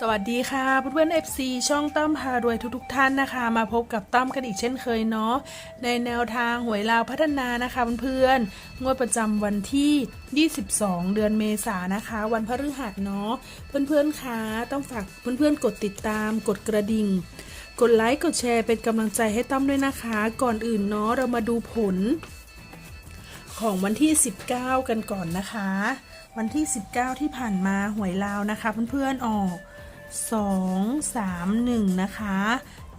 สวัสดีค่ะเพื่อนๆ FC ช่องตั้มพารวยทุกๆท่านนะคะ มาพบกับตั้มกันอีกเช่นเคยเนาะในแนวทางหวยลาวพัฒนานะคะเพื่อนๆงวดประจำวันที่ 22 เดือนเมษานนะคะ วันพฤหัสเนาะเพื่อนๆคะต้องฝากเพื่อนๆกดติดตามกดกระดิ่ง กดไลค์กดแชร์เป็นกำลังใจให้ตั้มด้วยนะคะ ก่อนอื่นเนาะเรามาดูผล ของวันที่ 19 กันก่อนนะคะ วันที่ 19 ที่ผ่านมาหวยลาวนะคะ เพื่อนๆออก 2 3 1 นะคะ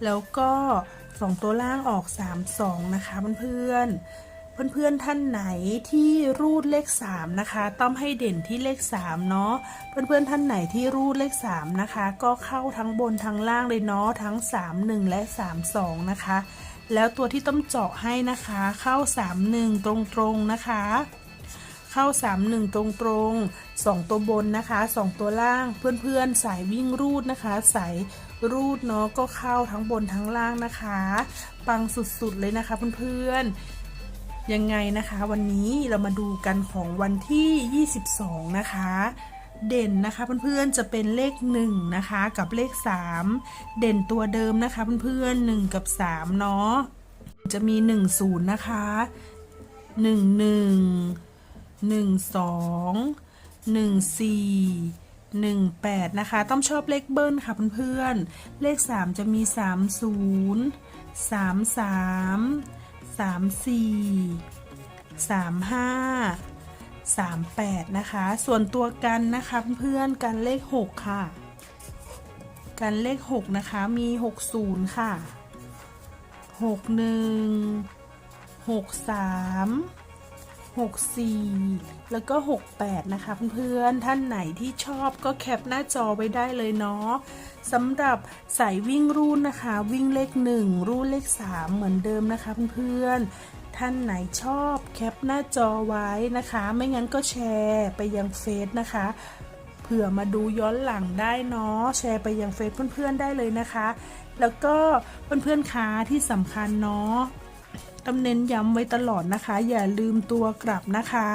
แล้วก็ 2 ตัวล่างออก 3 2 นะคะเพื่อนๆเพื่อนๆท่านไหนที่รูดเลข 3 นะคะ ต้องให้เด่นที่เลข 3 เนาะเพื่อนๆท่านไหนที่รูดเลข 3 นะคะ ก็เข้าทั้งบนทั้งล่างเลยเนาะทั้ง 3 1 และ 3 2 นะคะ แล้วตัวที่ต้องเจาะให้นะคะ เข้า 3 1 ตรงๆนะคะ เข้า 3 1 ตรงตรง2ตัวบนนะคะ 2 ตัวล่างเพื่อนๆ สายวิ่งรูดนะคะ สายรูดเนาะก็เข้าทั้งบนทั้งล่างนะคะ ปังสุดๆเลยนะคะเพื่อนๆ ยังไงนะคะวันนี้เรามาดูกันของวันที่ 22 นะคะเด่นนะคะเพื่อนๆจะเป็นเลข1นะคะกับเลข 3 เด่นตัวเดิมนะคะเพื่อนๆ1กับ3เนาะจะมี 1 0 นะคะ 1 1หนึ่งสองหนึ่งสี่หนึ่งแปดนะคะ ต้องชอบเลขเบิ้ลค่ะเพื่อนๆ เลขสามจะมีสามศูนย์สามสามสามสี่สามห้าสามแปดนะคะ ส่วนตัวกันนะคะเพื่อนๆ กันเลขหกค่ะ กันเลขหกนะคะมีหกศูนย์ค่ะหกหนึ่งหกสาม 64 แล้วก็ 68 นะคะเพื่อนๆ ท่านไหนที่ชอบก็แคปหน้าจอไว้ได้เลยเนาะสำหรับสายวิ่งรูดนะคะ วิ่งเลข 1รูดเลข 3 เหมือนเดิมนะคะเพื่อนๆ ท่านไหนชอบแคปหน้าจอไว้นะคะ ไม่งั้นก็แชร์ไปยังเฟซนะคะเผื่อมาดูย้อนหลังได้เนาะแชร์ไปยังเฟซเพื่อนๆได้เลยนะคะ แล้วก็เพื่อนๆคะที่สำคัญเนาะ องเน้นย้ำไว้ตลอดนะคะ อย่าลืมตัวกลับนะคะ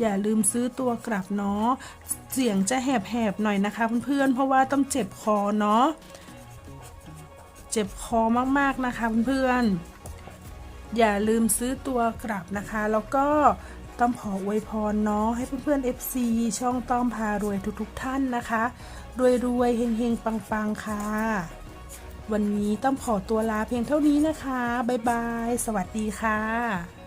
อย่าลืมซื้อตัวกลับเนาะเสียงจะแหบๆหน่อยนะคะเพื่อนๆเพราะว่าต้องเจ็บคอเนาะเจ็บคอมากๆนะคะเพื่อนๆอย่าลืมซื้อตัวกลับนะคะ แล้วก็ต้องขออวยพรเนาะให้เพื่อนๆ FC ช่องต้อมพารวยทุกๆท่านนะคะ รวยๆเฮงๆ ปังๆ ค่ะ วันนี้ต้องขอตัวลาเพียงเท่านี้นะคะ บ๊ายบาย สวัสดีค่ะ